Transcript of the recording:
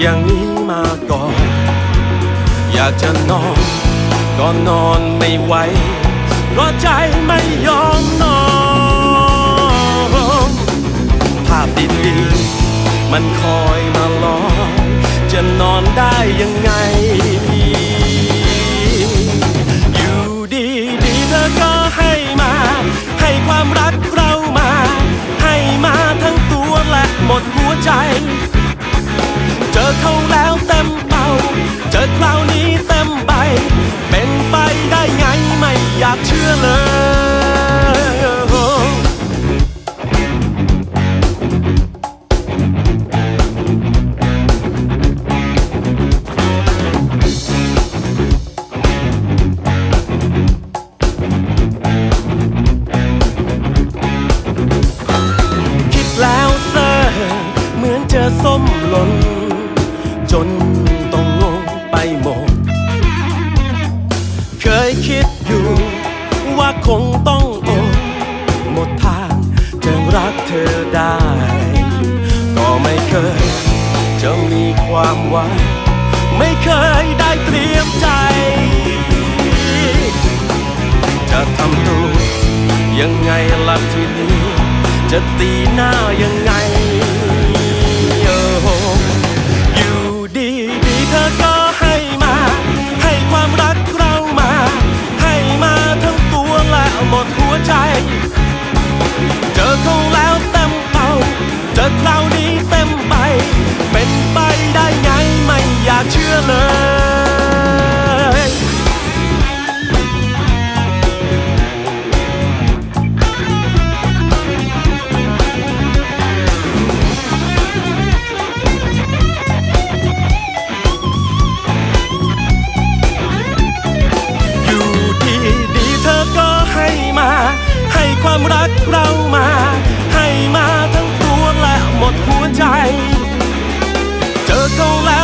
อย่างนี้มาก่อน อยากจะนอนก็นอนไม่ไหวเพราะใจไม่ยอมนอนภาพดีๆมันคอยมาหลอจะนอนได้ยังไง อคราวนี้เต็มใบ เป็นไปได้ไงไม่อยากเชื่อเลยคิดแล้วเซอเหมือนเจอส้มหล่นจน คิดอยู่ ว่าคงต้องอดหมดทางจะรักเธอได้ ก็ไม่เคย จะมีความหวังไม่เคยได้เตรียมใจ จะทำตัวยังไงล่ะทีนี้ จะตีหน้ายังไง ความรักเรามา ให้มาทั้งตัวและหมดหัวใจ เจอเขาแล้ว